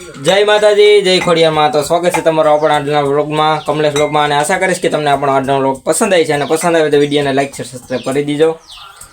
જય માતાજી, જય ખોડિયારમાં. તો સ્વાગત છે તમારો આપણા આજના વ્લોગમાં, કમલેશ વ્લોગમાં, અને આશા કરીશ કે તમને આપણો આજનો વ્લોગ પસંદ આવી છે. અને પસંદ આવે તો વિડીયોને લાઈક શેર સબસ્ક્રાઈબ કરી દીજો.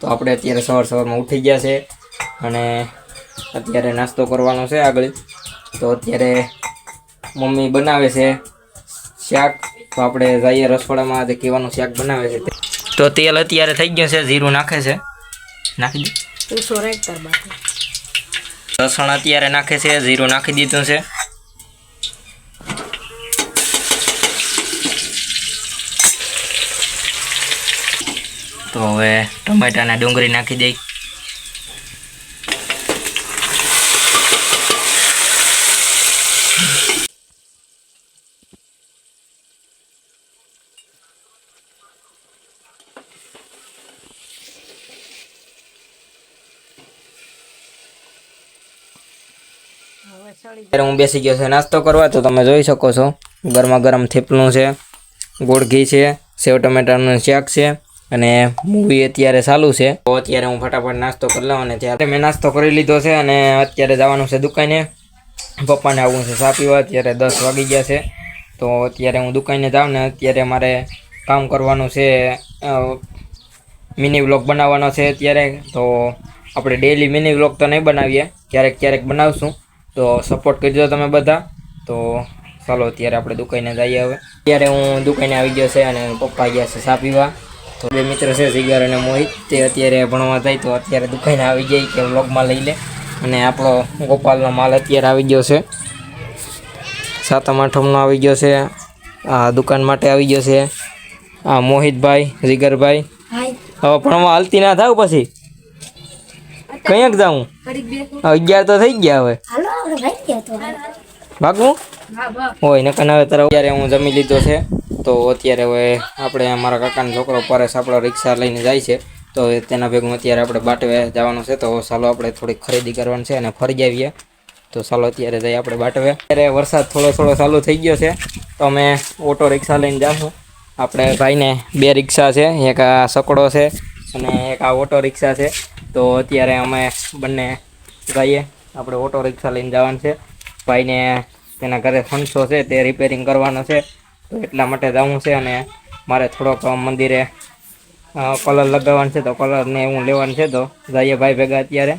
તો આપણે અત્યારે સવાર સવારમાં ઉઠી ગયા છે અને અત્યારે નાસ્તો કરવાનો છે આગળ. તો અત્યારે મમ્મી બનાવે છે શાક. તો આપણે જઈએ રસોડામાં, આજે કેવાનું શાક બનાવે છે તો. તેલ અત્યારે થઈ ગયું છે, જીરું નાખે છે. નાખી દે. તું લસણ અત્યારે નાખે છે જીરું નાખી દીધું છે. તો હવે ટમેટાના ડુંગળી નાખી દઈ હવે સળી અત્યારે હું બેસી ગયો છે. નાસ્તો કરવા, તો તમે જોઈ શકો છો. ગરમા ગરમ થેપલું છે, ગોળ ઘી છે, સેવ ટમેટાનું શાક છે, અને મૂવી અત્યારે ચાલુ છે. તો અત્યારે હું ફટાફટ નાસ્તો કરી લઉં અને ત્યારે મેં નાસ્તો કરી લીધો છે અને અત્યારે જવાનું છે દુકાને. પપ્પાને આવવું છે ચા પીવા, અત્યારે દસ વાગી ગયા છે. તો અત્યારે હું દુકાને જાઉં ને અત્યારે મારે કામ કરવાનું છે મિની વ્લોગ બનાવવાનો છે અત્યારે. તો આપણે ડેઈલી મિની વ્લોગ તો નહીં બનાવીએ, ક્યારેક ક્યારેક બનાવશું. તો સપોર્ટ કરજો તમે બધા. તો ચાલો અત્યારે આપણે દુકાને જઈએ હવે. અત્યારે હું દુકાને આવી ગયો છે અને પપ્પા ગયા છે સાપીવા તો બે મિત્ર છે સિગર અને મોહિત તે અત્યારે ભણવા જાય તો અત્યારે દુકાને આવી જાય કે વ્લોગમાં લઈ લે. અને આપણો ગોપાલનો માલ અત્યારે આવી ગયો છે. સાતમ આઠમનો આવી ગયો છે. આ દુકાન માટે આવી ગયો છે. આ મોહિતભાઈ જીગરભાઈ હવે ભણવા હાલતી ના થાવ પછી? કયાક જાઉં? અગિયાર તો થઈ ગયા હવે. ભાગવું હોય ને કને હવે અત્યારે હું જમી લીધો છે તો અત્યારે હવે આપણે અમારા કાકાનો છોકરો પરેશ આપણો રિક્ષા લઈને જાય છે તો તેના ભેગું અત્યારે આપણે બાટવે જવાનું છે તો ચાલો આપણે થોડીક ખરીદી કરવાની છે અને ફરી આવીએ. તો ચાલો અત્યારે જઈએ આપણે બાટવે. અત્યારે વરસાદ થોડો થોડો ચાલુ થઈ ગયો છે તો અમે ઓટો રિક્ષા લઈને જાશું. આપણે ભાઈને બે રિક્ષા છે એક આ સકડો છે અને એક આ ઓટો રિક્ષા છે તો અત્યારે અમે બંને જઈએ. આપણે ઓટો રિક્ષા લઈને જવાનું છે. ભાઈને તેના ઘરે ફંડસો છે, તે રિપેરિંગ કરવાનો છે. તો એટલા માટે જવું છે અને મારે થોડોક મંદિરે કલર લગાવવાનો છે તો કલરને હું લેવાનું છે તો જઈએ ભાઈ ભેગા અત્યારે.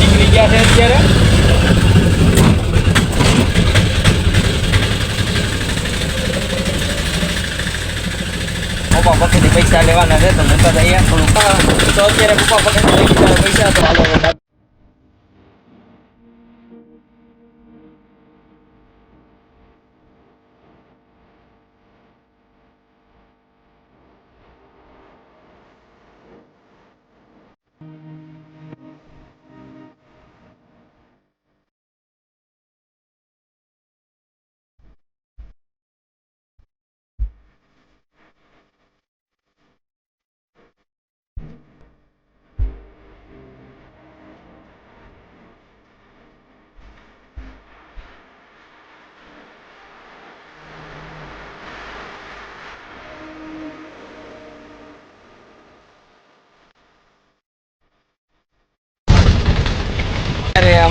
નીકળી ગયા છે અત્યારે પપ્પા પાસેથી પૈસા લેવાના છે તો લેતા જઈએ થોડું તો અત્યારે પપ્પા પાસેથી પૈસા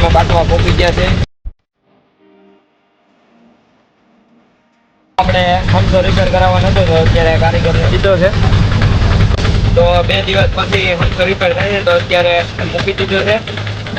અમે બાટવા પહોંચી ગયા છે. આપણે ખંડો રિપેર કરાવવાનો હતો તો અત્યારે કારીગરને દીધો છે. તો બે દિવસ પછી ખંડો રિપેર થાય તો અત્યારે મૂકી દીધો છે.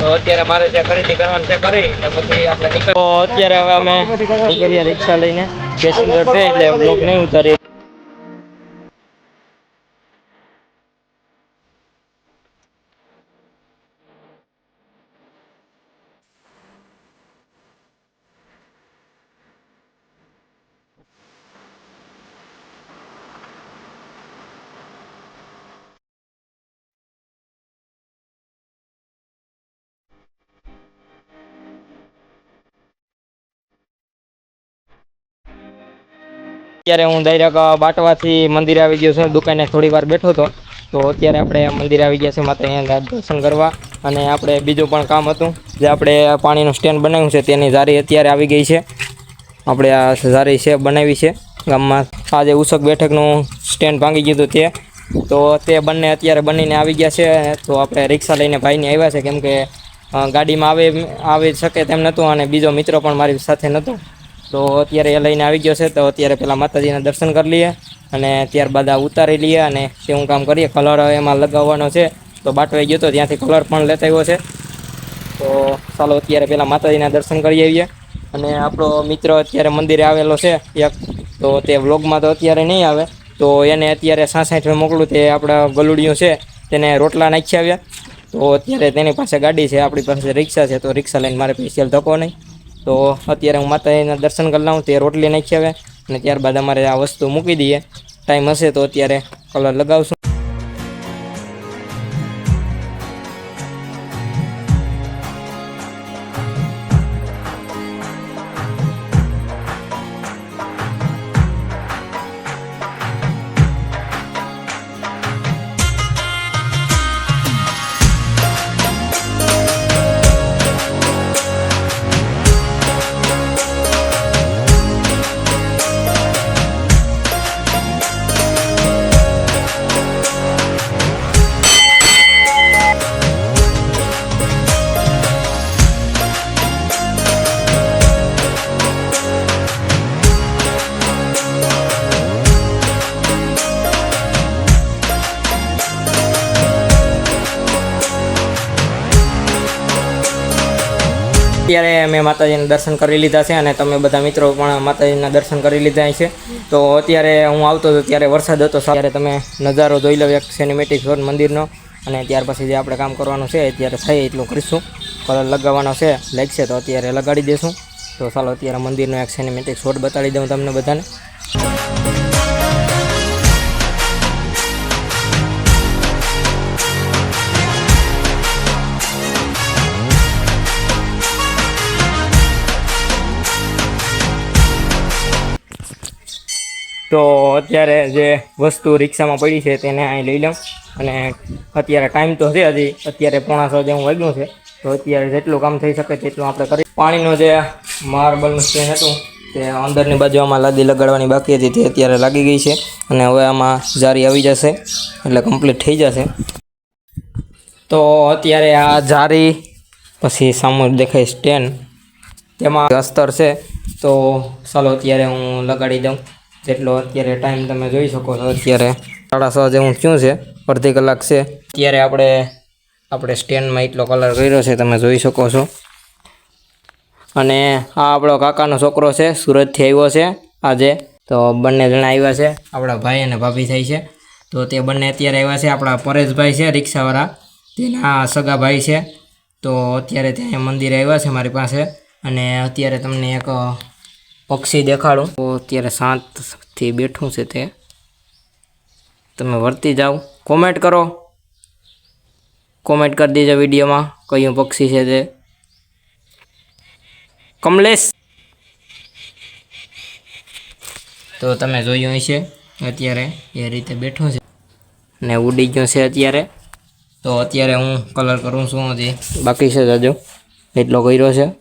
તો અત્યારે મારે જે ખરીદી કરવાની છે કરી ને પછી આપણે નીકળ તો અત્યારે હવે અમે રિક્ષા લઈને. પેસેન્જર છે એટલે બ્લોક નહીં ઉતારીએ. અત્યારે હું ડાયરેક્ટ બાટવાથી મંદિરે આવી ગયો છું. દુકાને થોડી વાર બેઠો હતો. તો અત્યારે આપણે મંદિરે આવી ગયા છે અહીંયા દર્શન કરવા. અને આપણે બીજું પણ કામ હતું. જે આપણે પાણીનું સ્ટેન્ડ બનાવ્યું છે, તેની ઝારી અત્યારે આવી ગઈ છે. આપણે આ ઝારી છે, બનાવી છે. ગામમાં આજે ઉષક બેઠકનું સ્ટેન્ડ ભાંગી ગયું હતું તે. તો તે બંને અત્યારે બનીને આવી ગયા છે. તો આપણે રિક્ષા લઈને ભાઈને આવ્યા છે. કેમ કે ગાડીમાં આવે, આવી શકે તેમ નહોતું અને બીજો મિત્ર પણ મારી સાથે નહોતો. તો અત્યારે એ લઈને આવી ગયો છે. તો અત્યારે પેલા માતાજીના દર્શન કરી લઈએ અને ત્યારબાદ આ ઉતારી લઈએ અને તેવું કામ કરીએ. કલર એમાં લગાવવાનો છે. તો બાટવાઈ ગયો તો ત્યાંથી કલર પણ લેતા આવ્યો છે. તો ચાલો અત્યારે પેલા માતાજીના દર્શન કરી આવીએ. અને આપણો મિત્ર અત્યારે મંદિરે આવેલો છે એક. તો તે વ્લોગમાં તો અત્યારે નહીં આવે. તો એને અત્યારે સાસઠ મોકલું તે આપણા ગલુડિયું છે. તેને રોટલા નાખી આવ્યા. તો અત્યારે તેની પાસે ગાડી છે, આપણી પાસે રિક્ષા છે. તો રિક્ષા લઈને મારે સ્પેશિયલ ધક્કો નહીં. તો અત્યારે હું માતાજીના દર્શન કરી લઉં તે રોટલી નાખી આવે, અને ત્યારબાદ અમારે આ વસ્તુ મૂકી દઈએ. ટાઈમ હશે તો અત્યારે કલર લગાવશું. અત્યારે મેં માતાજીના દર્શન કરી લીધા છે અને તમે બધા મિત્રો પણ માતાજીના દર્શન કરી લીધા છે. તો અત્યારે હું આવતો હતો ત્યારે વરસાદ હતો ત્યારે તમે નજારો જોઈ લો એક સિનેમેટિક શોટ મંદિરનો. અને ત્યાર પછી જે આપણે કામ કરવાનું છે અત્યારે થાય એટલું કરીશું. કલર લગાવવાનો છે, લાગશે તો અત્યારે લગાડી દઈશું તો ચાલો, અત્યારે મંદિરનો એક સિનેમેટિક શોટ બતાડી દઉં તમને બધાને. તો અત્યારે જે વસ્તુ રિક્ષામાં પડી છે તેને અહીં લઈ લઉં. અને અત્યારે ટાઈમ તો છે હજી. અત્યારે પોણા છ જેવું વાગ્યું છે. તો અત્યારે જેટલું કામ થઈ શકે તેટલું આપણે કરી પાણીનો જે માર્બલનું સ્ટેન હતું તે અંદરની બાજુ આમાં લાદી લગાડવાની બાકી હતી તે અત્યારે લાગી ગઈ છે. અને હવે આમાં જારી આવી જશે. એટલે કમ્પ્લીટ થઈ જશે. તો અત્યારે આ જારી, પછી સામુ દેખાય સ્ટેન્ડ તેમાં અસ્તર છે. તો ચાલો અત્યારે હું લગાડી દઉં. જેટલો અત્યારે ટાઈમ તમે જોઈ શકો છો, અત્યારે સાડા છ જેવું થયું છે, અડધી કલાક છે. અત્યારે આપણે આપણે સ્ટેન્ડમાં એટલો કલર કર્યો છે, તમે જોઈ શકો છો. અને આ આપણો કાકાનો છોકરો છે, સુરતથી આવ્યો છે આજે. તો બંને જણા આવ્યા છે, આપણા ભાઈ અને ભાભી થાય છે. તો તે બંને અત્યારે આવ્યા છે, આપણા પરેશભાઈ છે, રિક્ષાવાળા. તેના સગા ભાઈ છે. તો અત્યારે ત્યાં મંદિરે આવ્યા છે મારી પાસે. અને અત્યારે તમને એક પક્ષી દેખાડું. તો અત્યારે શાંતથી બેઠું છે તે. તમે વર્તી જાઓ. કોમેન્ટ કરો. કોમેન્ટ કરી દેજો વિડીયોમાં કયું પક્ષી છે તે. કમલેશ. તો તમે જોયું હશે અત્યારે એ રીતે બેઠું છે. ને ઉડી ગયું છે અત્યારે. તો અત્યારે હું કલર કરું છું હજી. બાકી છે જાજો. એટલો કર્યો છે.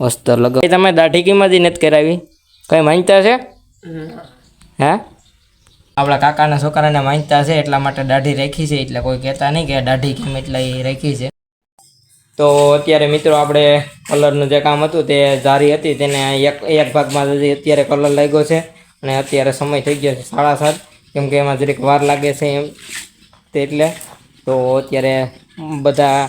અસ્તર લગાવ તમે દાઢી કિંમતી નથી કરાવી? કઈ માનતા છે? હે? આપણા કાકાના છોકરાને માનતા છે એટલા માટે દાઢી રાખી છે એટલે કોઈ કહેતા નહીં કે દાઢી કેમ એટલે એ રાખી છે. તો અત્યારે મિત્રો આપણે કલરનું જે કામ હતું તે જારી હતી તેને એક એક ભાગમાં અત્યારે કલર લાગ્યો છે અને અત્યારે સમય થઈ ગયો છે સાડા સાત કેમ કે એમાં જરીક વાર લાગે છે એમ તે એટલે. તો અત્યારે બધા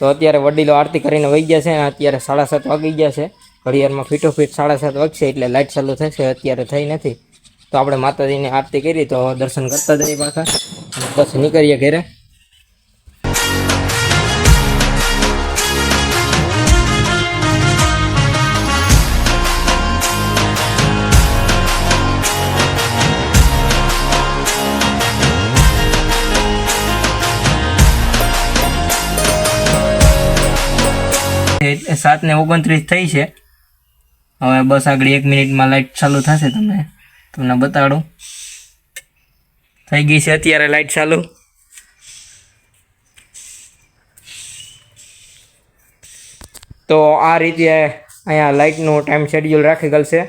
તો અત્યારે વડીલો આરતી કરીને વહી ગયા છે અને અત્યારે સાડા સાત વાગી ગયા છે. ઘડિયાળમાં ફીટો ફીટ સાડા સાત વાગશે એટલે લાઇટ ચાલુ થશે, અત્યારે થઈ નથી. તો આપણે માતાજીની આરતી કરી, તો દર્શન કરતા જઈએ પાછા. બસ નીકળીએ ઘરે. એ સાત ને ઓગણત્રીસ થઈ છે. હવે બસ આગળ એક મિનિટમાં લાઇટ ચાલુ થશે તમે તમને બતાડું. થઈ ગઈ છે અત્યારે લાઇટ ચાલુ. તો આ રીતે અહીંયા લાઇટનું ટાઈમ શેડ્યુલ રાખી ગયેલ છે.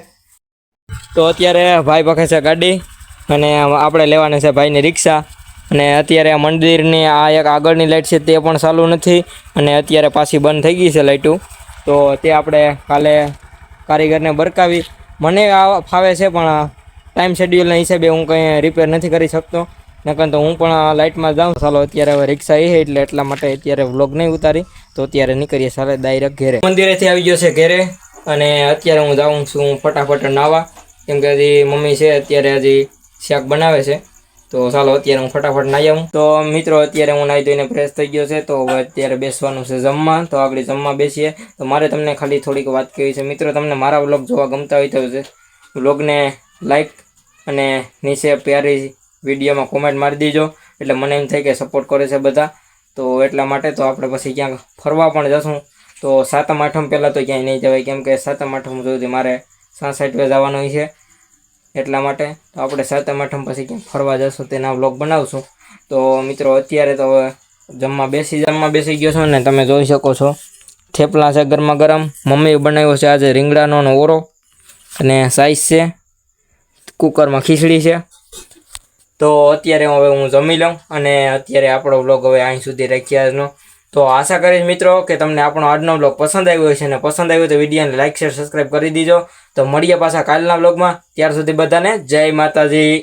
તો અત્યારે ભાઈ પાસે છે ગાડી અને આપણે લેવાની છે ભાઈની રિક્ષા. અને અત્યારે આ મંદિરની આ એક આગળની લાઇટ છે તે પણ ચાલુ નથી અને અત્યારે પાછી બંધ થઈ ગઈ છે લાઇટો તો તે આપણે કાલે કારીગરને બરકાવી. મને આ ફાવે છે પણ ટાઈમ શેડ્યુલના હિસાબે હું કંઈ રિપેર નથી કરી શકતો. નકર તો હું પણ લાઇટમાં જાઉં. ચાલો, અત્યારે હવે રિક્ષા એ એટલે એટલા માટે અત્યારે વ્લોગ નહીં ઉતારી. તો અત્યારે નીકળીએ સારા ડાયરેક્ટ ઘેરે. મંદિરેથી આવી ગયો છે ઘેરે અને અત્યારે હું જાઉં છું ફટાફટ નાવા કેમ કે હજી મમ્મી છે, અત્યારે હજી શાક બનાવે છે. તો ચાલો, અત્યારે હું ફટાફટ નાહી આવું. તો મિત્રો, અત્યારે હું નાહી ધોઈને ફ્રેશ થઈ ગયો છે, તો હવે અત્યારે બેસવાનું છે જમવા. તો આગળ જમવા બેસીએ. તો મારે તમને ખાલી થોડીક વાત કહેવી છે. મિત્રો, તમને મારા વ્લોગ જોવા ગમતા હોય તો છે વ્લોગને લાઈક અને નીચે પ્યારી વિડીયોમાં કોમેન્ટ મારી દેજો. એટલે મને એમ થાય કે સપોર્ટ કરે છે બધા. તો એટલા માટે તો આપણે પછી ક્યાંક ફરવા પણ જશું. તો સાતમ આઠમ પહેલાં તો ક્યાંય નહીં જવાય. કેમ કે સાતમ આઠમ સુધી મારે સાસઠવે જવાનું છે. એટલા માટે તો આપણે સાતમ, આઠમ પછી ક્યાંક ફરવા જશું, તેના વ્લોગ બનાવશું. તો મિત્રો, અત્યારે તો હવે જમવા બેસી જમવા બેસી ગયો છો ને તમે જોઈ શકો છો, થેપલા છે ગરમા ગરમ મમ્મીએ બનાવ્યો છે આજે રીંગણાનો ઓરો. અને સાઈઝ છે, કુકરમાં ખીચડી છે. તો અત્યારે હવે હું જમી લઉં અને અત્યારે આપણો વ્લોગ હવે અહીં સુધી રાખ્યા તો આશા કરીશ મિત્રો કે તમને આપણો આજનો બ્લોગ પસંદ આવ્યો હશે અને પસંદ આવ્યો તો વિડીયોને લાઇક શેર સબસ્ક્રાઈબ કરી દીજો. તો મળીએ પાછા કાલના બ્લોગમાં ત્યાર સુધી બધાને જય માતાજી.